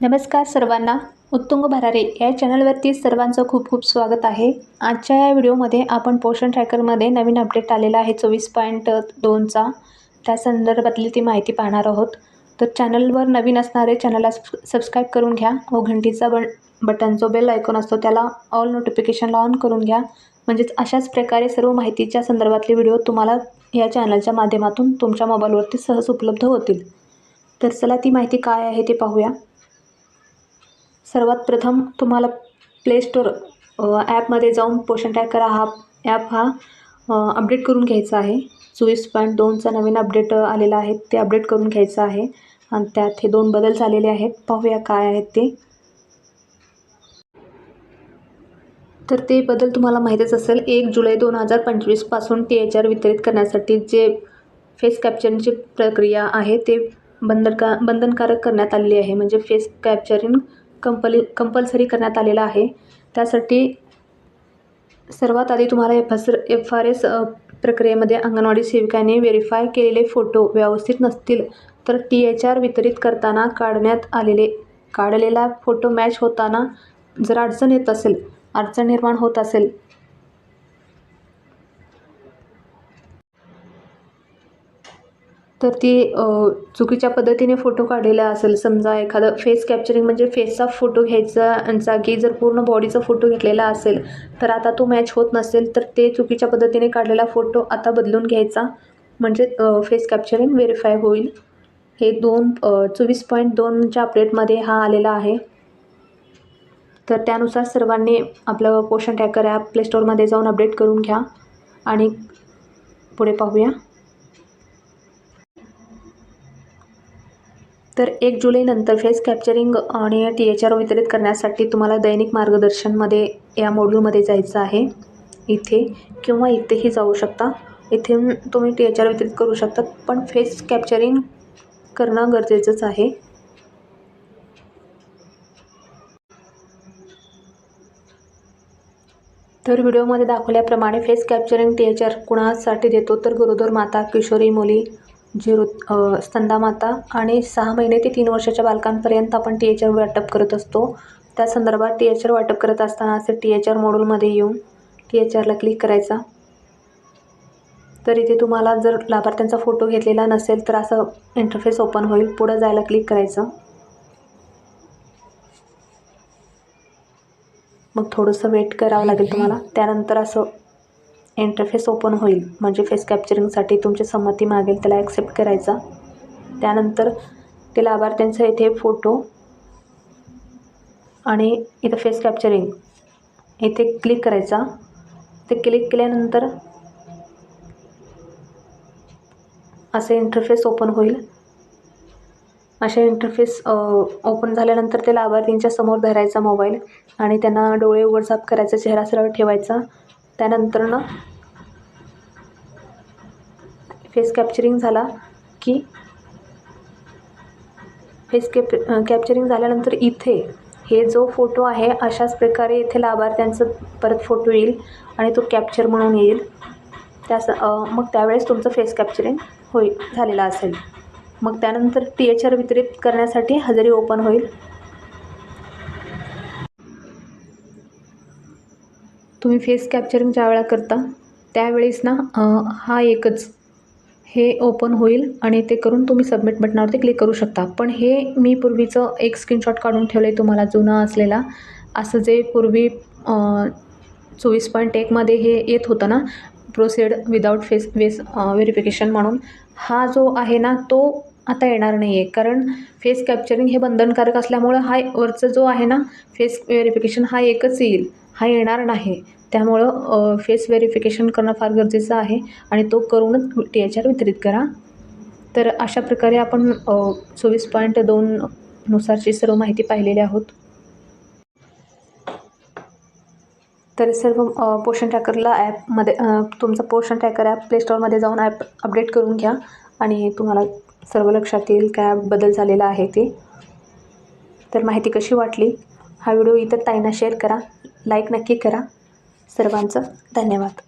नमस्कार सर्वांना. उत्तुंग भरारे या चॅनलवरती सर्वांचं खूप खूप स्वागत आहे. आजच्या या व्हिडिओमध्ये आपण पोषण ट्रॅकरमध्ये नवीन अपडेट आलेला आहे चोवीस पॉईंट दोनचा. त्या संदर्भातली ती माहिती पाहणार आहोत. तर चॅनलवर नवीन असणारे चॅनलला सबस्क्राईब करून घ्या व घंटीचा बन बटन जो बेल आयकॉन असतो त्याला ऑल नोटिफिकेशनला ऑन करून घ्या. म्हणजेच अशाच प्रकारे सर्व माहितीच्या संदर्भातले व्हिडिओ तुम्हाला या चॅनलच्या माध्यमातून तुमच्या मोबाईलवरती सहज उपलब्ध होतील. तर चला ती माहिती काय आहे ते पाहूया. सर्वात प्रथम तुम्हाला प्ले स्टोर ॲपमध्ये जाऊन पोषण करा. हा ॲप हा अपडेट करून घ्यायचा आहे. चोवीस पॉईंट दोनचा नवीन अपडेट आलेला आहे. ते अपडेट करून घ्यायचं आहे. आणि त्यात हे दोन बदल झालेले आहेत. पाहूया काय आहेत ते. तर ते बदल तुम्हाला माहीतच असेल. एक जुलै दोन हजार पंचवीसपासून टी एच आर वितरित करण्यासाठी जे फेस कॅप्चरिंगची प्रक्रिया आहे ते बंधनका बंधनकारक करण्यात आलेली आहे. म्हणजे फेस कॅप्चरिंग कंपली कंपल्सरी करण्यात आलेला आहे. त्यासाठी सर्वात आधी तुम्हाला F S F R S प्रक्रियेमध्ये अंगणवाडी सेविकांनी व्हेरीफाय केलेले फोटो व्यवस्थित नसतील तर टी एच आर वितरित करताना काढण्यात आलेले काढलेला फोटो मॅच होताना जर अडचण येत असेल अडचण निर्माण होत असेल तर ती चुकीच्या पद्धतीने फोटो काढलेला असेल. समजा एखादं फेस कॅप्चरिंग म्हणजे फेसचा फोटो घ्यायचा जागी जर पूर्ण बॉडीचा फोटो घेतलेला असेल तर आता तो मॅच होत नसेल तर ते चुकीच्या पद्धतीने काढलेला फोटो आता बदलून घ्यायचा. म्हणजे फेस कॅप्चरिंग व्हेरीफाय होईल. हे दोन चोवीस पॉईंट दोनच्या अपडेटमध्ये हा आलेला आहे. तर त्यानुसार सर्वांनी आपलं पोषण ट्रॅकर ॲप प्लेस्टोरमध्ये जाऊन अपडेट करून घ्या. आणि पुढे पाहूया. तर एक जुलैनंतर फेस कॅप्चरिंग आणि टी एच आर वितरित करण्यासाठी तुम्हाला दैनिक मार्गदर्शनमध्ये या मॉड्यूलमध्ये जायचं आहे. इथे किंवा इथेही जाऊ शकता. इथे तुम्ही टी एच आर वितरित करू शकता पण फेस कॅप्चरिंग करणं गरजेचंच आहे. तर व्हिडिओमध्ये दाखवल्याप्रमाणे face capturing T H R कुणासाठी देतो तर गरोदर माता किशोरी मुली जी ऋत स्तंदामाता आणि सहा महिने ते तीन वर्षाच्या बालकांपर्यंत आपण टी एच आर वाटप करत असतो. त्या संदर्भात टी एच आर वाटप करत असताना असे टी एच आर मॉड्यूलमध्ये येऊन टी एच आरला क्लिक करायचा. तर इथे तुम्हाला जर लाभार्थ्यांचा फोटो घेतलेला नसेल तर असं इंटरफेस ओपन होईल. पुढं जायला क्लिक करायचं. मग थोडंसं वेट करावं लागेल तुम्हाला. त्यानंतर असं इंटरफेस ओपन होईल. म्हणजे फेस कॅप्चरिंगसाठी तुमची संमती मागेल त्याला ॲक्सेप्ट करायचा. त्यानंतर ते लाभार्थ्यांचा इथे फोटो आणि इथं फेस कॅप्चरिंग इथे क्लिक करायचा. ते क्लिक केल्यानंतर असे इंटरफेस ओपन होईल. असे इंटरफेस ओपन झाल्यानंतर ते लाभार्थींच्या समोर धरायचा मोबाईल आणि त्यांना डोळे उघडझाप करायचा चेहरा सरळ ठेवायचा. त्यानंतरनं फेस कॅप्चरिंग झाला की फेस कॅप कॅप्चरिंग झाल्यानंतर इथे हे जो फोटो आहे अशाच प्रकारे इथे लाभार्थ्यांचं परत फोटो येईल आणि तो कॅप्चर म्हणून येईल. त्यास मग त्यावेळेस तुमचं फेस कॅप्चरिंग होईल झालेलं असेल. मग त्यानंतर टी एच आर वितरित करण्यासाठी हजेरी ओपन होईल. तुम्ही फेस कॅप्चरिंग ज्या वेळा करता त्यावेळेस ना हा एकच हे ओपन होईल आणि ते करून तुम्ही सबमिट बटनावरती क्लिक करू शकता. पण हे मी पूर्वीचं एक स्क्रीनशॉट काढून ठेवलं आहे तुम्हाला जुना असलेला. असं जे पूर्वी चोवीस पॉईंट एकमध्ये हे येत होतं ना proceed without face face verification म्हणून हा जो आहे ना तो आता येणार नाही आहे कारण फेस कॅप्चरिंग हे बंधनकारक असल्यामुळं हा वरचं जो आहे ना फेस व्हेरिफिकेशन हा एकच येईल. हा येणार नाही. त्यामुळं फेस व्हेरिफिकेशन करणं फार गरजेचं आहे आणि तो करूनच टी एच आर वितरित करा. तर अशा प्रकारे आपण चोवीस पॉईंट दोन नुसारची सर्व माहिती पाहिलेली आहोत. तर सर्व पोषण ट्रॅकरला ॲपमध्ये तुमचं पोषण ट्रॅकर ॲप प्लेस्टॉरमध्ये जाऊन ॲप अपडेट करून घ्या आणि तुम्हाला सर्व लक्षात येईल काय बदल झालेला आहे ते. तर माहिती कशी वाटली? हा व्हिडिओ इतर ताईंना शेअर करा लाईक नक्की करा. सर्वांचं धन्यवाद.